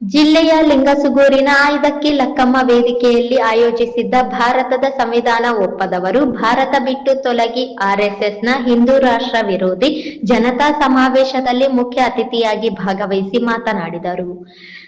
ಜಿಲ್ಲೆಯ ಲಿಂಗಸುಗೂರಿನ ಐದಕ್ಕಿ ಲಕ್ಕಮ್ಮ ವೇದಿಕೆಯಲ್ಲಿ ಆಯೋಜಿಸಿದ್ದ ಭಾರತದ ಸಂವಿಧಾನ ಒಪ್ಪದವರು ಭಾರತ ಬಿಟ್ಟು ತೊಲಗಿ ಆರ್ಎಸ್ಎಸ್ನ ಹಿಂದೂ ರಾಷ್ಟ್ರ ವಿರೋಧಿ ಜನತಾ ಸಮಾವೇಶದಲ್ಲಿ ಮುಖ್ಯ ಅತಿಥಿಯಾಗಿ ಭಾಗವಹಿಸಿ ಮಾತನಾಡಿದರು.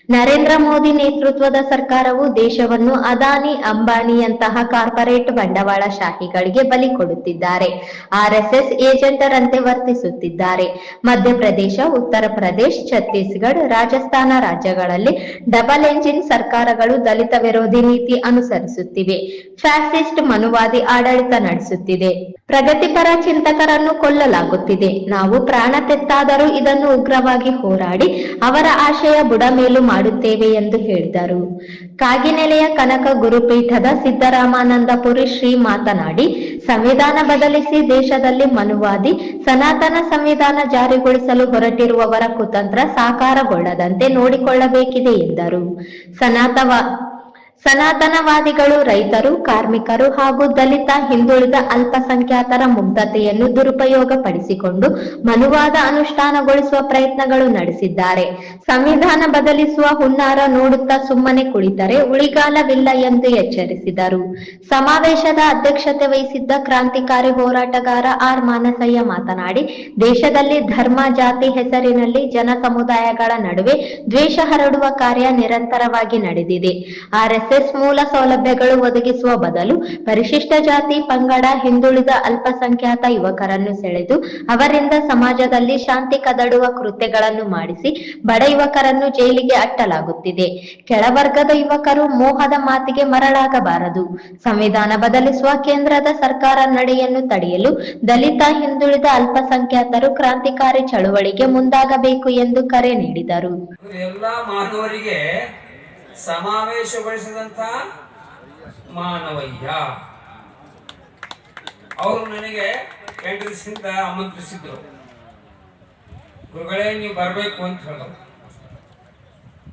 ನರೇಂದ್ರ ಮೋದಿ ನೇತೃತ್ವದ ಸರ್ಕಾರವು ದೇಶವನ್ನು ಅದಾನಿ ಅಂಬಾನಿಯಂತಹ ಕಾರ್ಪೊರೇಟ್ ಬಂಡವಾಳಶಾಹಿಗಳಿಗೆ ಬಲಿ ಕೊಡುತ್ತಿದ್ದಾರೆ. ಆರ್ಎಸ್ಎಸ್ ಏಜೆಂಟರಂತೆ ವರ್ತಿಸುತ್ತಿದ್ದಾರೆ. ಮಧ್ಯಪ್ರದೇಶ, ಉತ್ತರ ಪ್ರದೇಶ್, ಛತ್ತೀಸ್ಗಢ, ರಾಜಸ್ಥಾನ ರಾಜ್ಯಗಳಲ್ಲಿ ಡಬಲ್ ಎಂಜಿನ್ ಸರ್ಕಾರಗಳು ದಲಿತ ವಿರೋಧಿ ನೀತಿ ಅನುಸರಿಸುತ್ತಿವೆ. ಫ್ಯಾಸಿಸ್ಟ್ ಮನುವಾದಿ ಆಡಳಿತ ನಡೆಸುತ್ತಿದೆ. ಪ್ರಗತಿಪರ ಚಿಂತಕರನ್ನು ಕೊಲ್ಲಲಾಗುತ್ತಿದೆ. ನಾವು ಪ್ರಾಣ ತೆತ್ತಾದರೂ ಇದನ್ನು ಉಗ್ರವಾಗಿ ಹೋರಾಡಿ ಅವರ ಆಶಯ ಬುಡಮೇಲು ಮಾಡುತ್ತೇವೆ ಎಂದು ಹೇಳಿದರು. ಕಾಗಿನೆಲೆಯ ಕನಕ ಗುರುಪೀಠದ ಸಿದ್ದರಾಮಾನಂದಪುರಿ ಶ್ರೀ ಮಾತನಾಡಿ, ಸಂವಿಧಾನ ಬದಲಿಸಿ ದೇಶದಲ್ಲಿ ಮನುವಾದಿ, ಸನಾತನ ಸಂವಿಧಾನ ಜಾರಿಗೊಳಿಸಲು ಹೊರಟಿರುವವರ ಕುತಂತ್ರ ಸಾಕಾರಗೊಳ್ಳದಂತೆ ನೋಡಿಕೊಳ್ಳಬೇಕಿದೆ ಎಂದರು. ಸನಾತವ ಸನಾತನವಾದಿಗಳು, ರೈತರು, ಕಾರ್ಮಿಕರು ಹಾಗೂ ದಲಿತ, ಹಿಂದುಳಿದ ಅಲ್ಪಸಂಖ್ಯಾತರ ಮುಗ್ಧತೆಯನ್ನು ದುರುಪಯೋಗಪಡಿಸಿಕೊಂಡು ಮನುವಾದ ಅನುಷ್ಠಾನಗೊಳಿಸುವ ಪ್ರಯತ್ನಗಳು ನಡೆಸಿದ್ದಾರೆ. ಸಂವಿಧಾನ ಬದಲಿಸುವ ಹುನ್ನಾರ ನೋಡುತ್ತಾ ಸುಮ್ಮನೆ ಕುಳಿತರೆ ಉಳಿಗಾಲವಿಲ್ಲ ಎಂದು ಎಚ್ಚರಿಸಿದರು. ಸಮಾವೇಶದ ಅಧ್ಯಕ್ಷತೆ ವಹಿಸಿದ್ದ ಕ್ರಾಂತಿಕಾರಿ ಹೋರಾಟಗಾರ ಆರ್. ಮಾನಸಯ್ಯ ಮಾತನಾಡಿ, ದೇಶದಲ್ಲಿ ಧರ್ಮ, ಜಾತಿ ಹೆಸರಿನಲ್ಲಿ ಜನ ಸಮುದಾಯಗಳ ನಡುವೆ ದ್ವೇಷ ಹರಡುವ ಕಾರ್ಯ ನಿರಂತರವಾಗಿ ನಡೆದಿದೆ. ಆರ್ಎಸ್ಎಸ್ ಮೂಲ ಸೌಲಭ್ಯಗಳು ಒದಗಿಸುವ ಬದಲು ಪರಿಶಿಷ್ಟ ಜಾತಿ ಪಂಗಡ ಹಿಂದುಳಿದ ಅಲ್ಪಸಂಖ್ಯಾತ ಯುವಕರನ್ನು ಸೆಳೆದು ಅವರಿಂದ ಸಮಾಜದಲ್ಲಿ ಶಾಂತಿ ಕದಡುವ ಕೃತ್ಯಗಳನ್ನು ಮಾಡಿಸಿ ಬಡ ಯುವಕರನ್ನು ಜೈಲಿಗೆ ಅಟ್ಟಲಾಗುತ್ತಿದೆ. ಕೆಳವರ್ಗದ ಯುವಕರು ಮೋಹದ ಮಾತಿಗೆ ಮರಳಾಗಬಾರದು. ಸಂವಿಧಾನ ಬದಲಿಸುವ ಕೇಂದ್ರದ ಸರ್ಕಾರ ನಡೆಯನ್ನು ತಡೆಯಲು ದಲಿತ ಹಿಂದುಳಿದ ಅಲ್ಪಸಂಖ್ಯಾತರು ಕ್ರಾಂತಿಕಾರಿ ಚಳುವಳಿಗೆ ಮುಂದಾಗಬೇಕು ಎಂದು ಕರೆ ನೀಡಿದರು. ಎಲ್ಲ ಮಾನವರಿಗೆ ಸಮಾವೇಶಗೊಳಿಸಿದಂತ ಮಾನವಯ್ಯ. ಅವರು ನನಗೆ ಎಂಟು ದಿವಸದಿಂದ ಆಮಂತ್ರಿಸಿದ್ರು. ಗುರುಗಳೇ, ನೀವು ಬರಬೇಕು ಅಂತ ಹೇಳಿದ್ರು.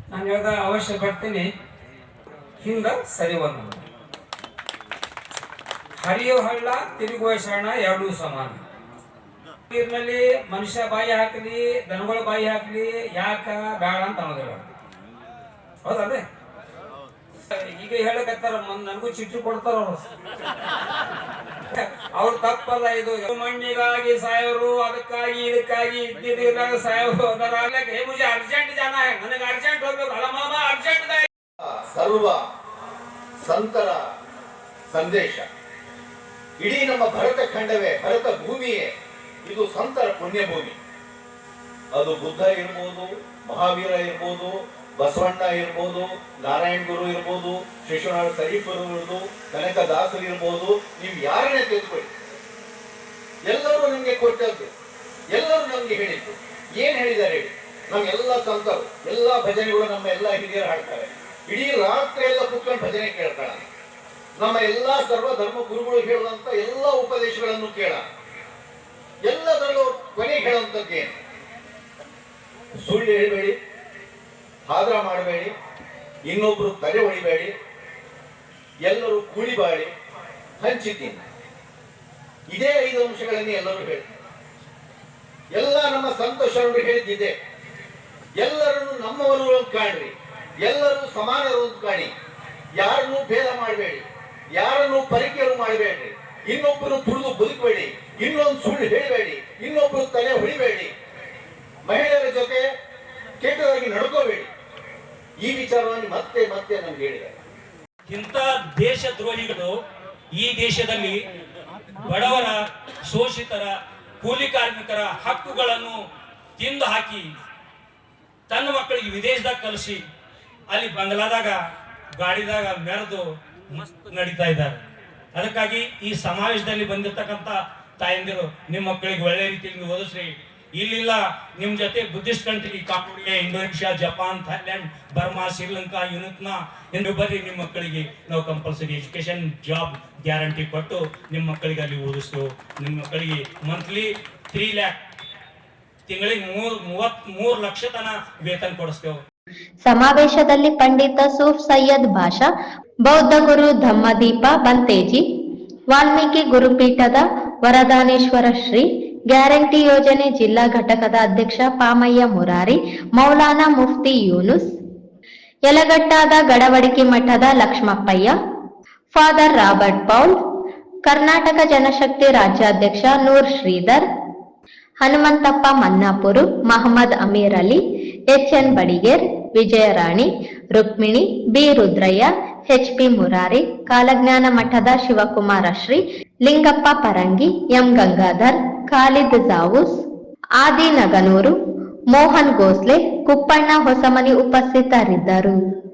ನಾನು ಹೇಳ್ದ, ಅವಶ್ಯ ಬರ್ತೀನಿ ಹಿಂದ ಸರಿ ಒಂದು ಹರಿಯೋ ಹಳ್ಳ, ತಿರುಗುವ ಶರಣ ಎರಡೂ ಸಮಾನ. ನೀರಿನಲ್ಲಿ ಮನುಷ್ಯ ಬಾಯಿ ಹಾಕಲಿ, ದನಗಳ ಬಾಯಿ ಹಾಕಲಿ, ಯಾಕ ಬೇಡ ಅಂತ ಅನ್ನೋದಿಲ್ಲ. ಹೌದಲ್ಲೇ ಈಗ ಹೇಳಕತ್ತಾರ ನನಗೂ ಚಿಟ್ಟಿ ಕೊಡ್ತಾರ ಅವ್ರು. ತಪ್ಪಲ್ಲ ಇದು. ಮಣ್ಣಿಗಾಗಿ ಸಾಯೋರು, ಅದಕ್ಕಾಗಿ ಇದಕ್ಕಾಗಿ ಇದ್ದಿದ್ದಾಗ ಮುಜೆ, ಅರ್ಜೆಂಟ್ ಜನ, ನನಗೆ ಅರ್ಜೆಂಟ್ ಹೋಗ್ಬೇಕು, ಅಲ್ಲ ಮಾಮ, ಅರ್ಜೆಂಟ್ ಸರ್ವ ಸಂತರ ಸಂದೇಶ. ಇಡೀ ನಮ್ಮ ಭರತ ಖಂಡವೇ, ಭರತ ಭೂಮಿಯೇ, ಇದು ಸಂತರ ಪುಣ್ಯ ಭೂಮಿ ಅದು ಬುದ್ಧ ಇರ್ಬೋದು, ಮಹಾವೀರ ಇರ್ಬೋದು ಬಸವಣ್ಣ ಇರ್ಬೋದು, ನಾರಾಯಣ ಗುರು ಇರ್ಬೋದು ಶಿಶುನಾಳ್ ಸರೀಫರು ಇರ್ಬೋದು ಕನಕದಾಸರು ಇರ್ಬೋದು, ನೀವು ಯಾರನ್ನೇ ತೆಗೆದುಕೊಳ್ಳಿ. ಎಲ್ಲರೂ ನಮಗೆ ಕೊಟ್ಟದ್ದು, ಎಲ್ಲರೂ ನಮ್ಗೆ ಹೇಳಿದ್ದು. ಏನ್ ಹೇಳಿದ್ದಾರೆ? ಹೇಳಿ ನಮ್ಮೆಲ್ಲ ಸಂತರು ಎಲ್ಲ ಭಜನೆಗಳು ನಮ್ಮ ಎಲ್ಲ ಹಿರಿಯರು ಹಾಡ್ತಾರೆ. ಇಡೀ ರಾತ್ರಿ ಎಲ್ಲ ಕುತ್ಕೊಂಡು ಭಜನೆ ಕೇಳ್ತಾಳ. ನಮ್ಮ ಎಲ್ಲ ಸರ್ವ ಧರ್ಮ ಗುರುಗಳು ಹೇಳುವಂತ ಎಲ್ಲ ಉಪದೇಶಗಳನ್ನು ಕೇಳ. ಎಲ್ಲದರಲ್ಲೂ ಕೊನೆಗೆ ಹೇಳುವಂಥದ್ದು ಸುಳ್ಳು ಹೇಳಬೇಡಿ. ಆದ್ರ ಮಾಡಬೇಡಿ, ಇನ್ನೊಬ್ರು ತಲೆ ಹೊಡಿಬೇಡಿ, ಎಲ್ಲರೂ ಕುಳಿಬಾಡಿ ಹಂಚಿದ್ದೀನಿ. ಇದೇ ಐದು ಅಂಶಗಳನ್ನು ಎಲ್ಲರೂ ಹೇಳಿ. ಎಲ್ಲ ನಮ್ಮ ಸಂತೋಷವನ್ನು ಹೇಳಿದ್ದಿದೆ. ಎಲ್ಲರನ್ನು ನಮ್ಮವರು ಅಂತ ಕಾಣ್ರಿ. ಎಲ್ಲರೂ ಸಮಾನರು ಅಂತ ಕಾಣಿ. ಯಾರನ್ನು ಭೇದ ಮಾಡಬೇಡಿ. ಯಾರನ್ನು ಪರಿಕೆಯರು ಮಾಡಬೇಡ್ರಿ. ಇನ್ನೊಬ್ಬರು ತುಳಿದು ಬದುಕಬೇಡಿ. ಇನ್ನೊಂದು ಸುಳ್ಳು ಹೇಳಬೇಡಿ. ಇನ್ನೊಬ್ಬರು ತಲೆ ಹೊಡಿಬೇಡಿ. ಮಹಿಳೆಯರ ಜೊತೆ ಕೆಟ್ಟದಾಗಿ ನಡ್ಕೋಬೇಡಿ. ಈ ವಿಚಾರವನ್ನು ಮತ್ತೆ ಮತ್ತೆ ನಮ್ಗೆ ಹೇಳಿದ್ದಾರೆ ಇಂಥ ದೇಶದ್ರೋಹಿಗಳು ಈ ದೇಶದಲ್ಲಿ ಬಡವರ, ಶೋಷಿತರ, ಕೂಲಿ ಕಾರ್ಮಿಕರ ಹಕ್ಕುಗಳನ್ನು ತಿಂದು ಹಾಕಿ ತನ್ನ ಮಕ್ಕಳಿಗೆ ವಿದೇಶದಾಗ ಕಲಿಸಿ ಅಲ್ಲಿ ಬಂಗ್ಲಾದಾಗ, ಗಾಡಿದಾಗ ಮೆರೆದು ನಡೀತಾ ಇದ್ದಾರೆ. ಅದಕ್ಕಾಗಿ ಈ ಸಮಾವೇಶದಲ್ಲಿ ಬಂದಿರತಕ್ಕಂಥ ತಾಯಂದಿರು, ನಿಮ್ಮ ಮಕ್ಕಳಿಗೆ ಒಳ್ಳೆ ರೀತಿಯಲ್ಲಿ ಓದಿಸ್ರಿ. ಇಲ್ಲಿಲ್ಲ, ನಿಮ್ ಜೊತೆ Buddhist country Cambodia Indonesia, Japan Thailand Burma, Sri Lanka, ಯುನತ್ನಾ, ಎಂದು ಬರೀ ನಿಮ್ಮ ಮಕ್ಕಳಿಗೆ ನಾವು ಕಂಪಲ್ಸರಿ ಎಜುಕೇಶನ್ ಜಾಬ್ ಗ್ಯಾರಂಟಿ ಕೊಟ್ಟು ನಿಮ್ಮ ಮಕ್ಕಳಿಗೆ ಅಲ್ಲಿ ಓದಿಸ್ತು. ನಿಮ್ಮ ಮಕ್ಕಳಿಗೆ ಮಂತ್ಲಿ ತ್ರೀ ಲ್ಯಾಕ್ ತಿಂಗಳಿಗೆ ಮೂರ್ ಮೂವತ್ ಮೂರ್ ಲಕ್ಷ ತನ ವೇತನ ಕೊಡಿಸ್ತೇವೆ ಸಮಾವೇಶದಲ್ಲಿ ಪಂಡಿತ ಸೂಫ್ ಸೈಯದ್ ಭಾಷಾ, ಬೌದ್ಧ ಗುರು ಧಮ್ಮದೀಪ ಬಂತೇಜಿ, ವಾಲ್ಮೀಕಿ ಗುರುಪೀಠದ ವರದಾನೇಶ್ವರ ಶ್ರೀ ಗ್ಯಾರಂಟಿ ಯೋಜನೆ ಜಿಲ್ಲಾ ಘಟಕದ ಅಧ್ಯಕ್ಷ ಪಾಮಯ್ಯ ಮುರಾರಿ, ಮೌಲಾನಾ ಮುಫ್ತಿ ಯೂನುಸ್, ಯಲಗಟ್ಟಾದ ಗಡವಡಿಕೆ ಮಠದ Lakshmappayya, father Robert Paul, Karnataka Janashakti ರಾಜ್ಯಾಧ್ಯಕ್ಷ Noor Sridhar, Hanumanthappa Mannapuru, Mohammed Ameer Ali H N Badiger, Vijayarani, Rukmini, B Rudrayya H P Murari, Kalajnana ಮಠದ ಶಿವಕುಮಾರ ಶ್ರೀ, ಲಿಂಗಪ್ಪ ಪರಂಗಿ, ಎಂ ಗಂಗಾಧರ್ ಖಾಲಿದ್ ಜಾವೂಸ್ ಆದಿ ನಗನೂರು ಮೋಹನ್ ಗೋಸ್ಲೆ ಕುಪ್ಪಣ್ಣ ಹೊಸಮನಿ ಉಪಸ್ಥಿತರಿದ್ದರು.